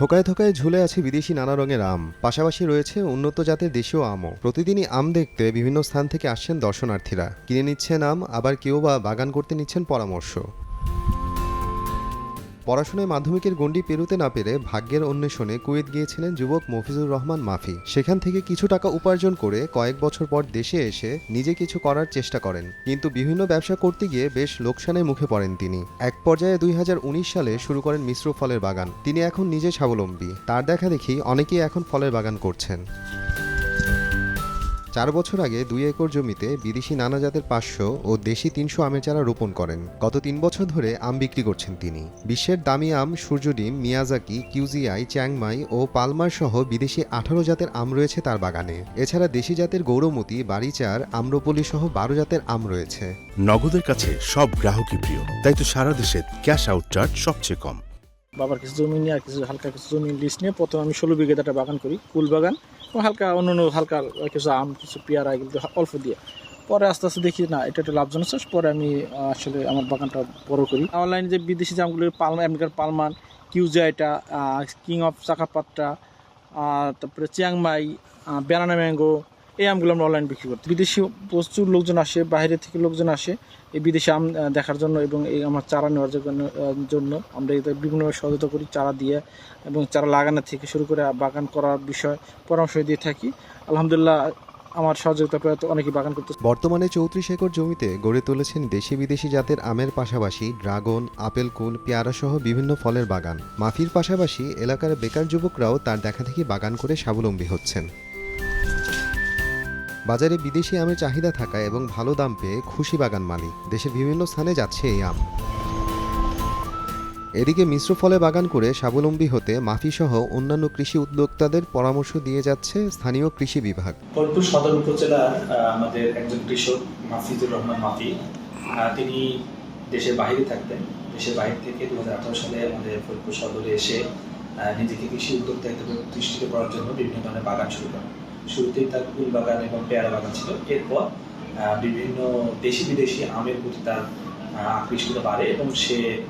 থোকায় থোকায় ঝুলে আছে বিদেশি নানা রঙের আম। পাশাপাশি রয়েছে উন্নত জাতের দেশীয় আমও। প্রতিদিনই আম দেখতে বিভিন্ন স্থান থেকে আসছেন দর্শনার্থীরা। কিনে নিচ্ছেন আম, আবার কেউ বা বাগান করতে নিচ্ছেন পরামর্শ। পড়াশোনায় মাধ্যমিকের গণ্ডি পেরুতে না পেরে ভাগ্যের অন্বেষণে কুয়েত গিয়েছিলেন যুবক মফিজুর রহমান মাফি। সেখান থেকে কিছু টাকা উপার্জন করে কয়েক বছর পর দেশে এসে নিজে কিছু করার চেষ্টা করেন। কিন্তু বিভিন্ন ব্যবসা করতে গিয়ে বেশ লোকসানের মুখে পড়েন তিনি। এক পর্যায়ে দুই হাজার উনিশ সালে শুরু করেন মিশ্র ফলের বাগান। তিনি এখন নিজে স্বাবলম্বী। তার দেখা দেখি অনেকেই এখন ফলের বাগান করছেন। চার বছর আগে দুই একর জমিতে বিদেশি নানা জাতের পাঁচশো ও দেশি তিনশো আমের চারা রোপণ করেন। গত তিন বছর ধরে আম বিক্রি করছেন তিনি। বিশ্বের দামি আম সূর্যডিম মিয়াজাকি, কিউজিআই, চ্যাংমাই ও পালমার সহ বিদেশি আঠারো জাতের আম রয়েছে তার বাগানে। এছাড়া দেশি জাতের গৌরমতি, বাড়িচার, আম্রপলি সহ বারো জাতের আম রয়েছে। নগদের কাছে সব গ্রাহকই প্রিয়। তাই তো সারা দেশে ক্যাশ আউট চার্জ সবচেয়ে কম। বাবার কিছু জমি নিয়ে আর কিছু হালকা কিছু জমি লিস্ট নিয়ে প্রথমে আমি ষোলো বিঘে একটা বাগান করি কুল বাগান ও হালকা অন্য অন্য হালকা কিছু আম, কিছু পেয়ারা এগুলো অল্প দিয়ে। পরে আস্তে আস্তে দেখি, না, এটা একটা লাভজনক চাষ। পরে আমি আসলে আমার বাগানটা বড় করি। অনলাইনে যে বিদেশি যে আমগুলো পালমান আমেরিকার পালমান কিউজা এটা কিং অফ চাকাপাত্রা তারপরে চিয়াংমাই ব্যানানা ম্যাঙ্গো এই আমগুলো আমরা অনলাইন বিক্রি করি বিদেশি প্রচুর লোকজন আসে, বাইরে থেকে লোকজন আসে এই বিদেশি আম দেখার জন্য এবং এই আমার চারা নেওয়ার জন্য আমরা এদের বিভিন্নভাবে সহায়তা করি, চারা দিয়ে এবং চারা লাগানো থেকে শুরু করে বাগান করার বিষয় পরামর্শ দিয়ে থাকি। আলহামদুলিল্লাহ, আমার সহযোগিতা পেয়ে অনেকেই বাগান করতে বর্তমানে চৌত্রিশ একর জমিতে গড়ে তুলেছেন দেশি বিদেশি জাতের আমের পাশাপাশি ড্রাগন, আপেল, কুল, পেয়ারা সহ বিভিন্ন ফলের বাগান। মাফির পাশাপাশি এলাকার বেকার যুবকরাও তার দেখাদেখি বাগান করে স্বাবলম্বী হচ্ছেন। বাজারে বিদেশি আমের চাহিদা থাকায় এবং ভালো দাম পেয়ে খুশি বাগান মালিক। দেশের বিভিন্ন স্থানে যাচ্ছে এই আম। এদিকে মিশ্র ফলে বাগান করে স্বাবলম্বী হতে মাফি সহ অন্যান্য কৃষি উদ্যোক্তাদের পরামর্শ দিয়ে যাচ্ছে স্থানীয় কৃষি বিভাগ। ফরিদপুর সদর উপজেলার আহ, আমাদের একজন কৃষক মাফিজুর রহমান মাফি। তিনি দেশের বাইরে থাকতেন। দেশের বাইরে থেকে দু সালে আমাদের ফরিদপুর সদরে এসে নিজেকে কৃষি উদ্যোক্তা হিসেবে প্রতিষ্ঠিত করার জন্য বিভিন্ন ধরনের বাগান শুরু করেন। শুরুতেই তার ফুল বাগান এবং পেয়ারা বাগান ছিল। এরপর বিভিন্ন দেশি বিদেশি আমের প্রতি তার আহ, আকৃষ্টতা বাড়ে এবং সে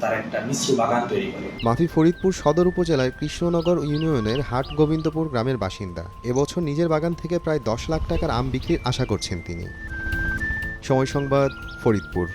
তার একটা মিশ্র বাগান তৈরি করে। মাফি ফরিদপুর সদর উপজেলার কৃষ্ণনগর ইউনিয়নের হাট গোবিন্দপুর গ্রামের বাসিন্দা। এবছর নিজের বাগান থেকে প্রায় দশ লাখ টাকার আম বিক্রির আশা করছেন তিনি। সময় সংবাদ ফরিদপুর।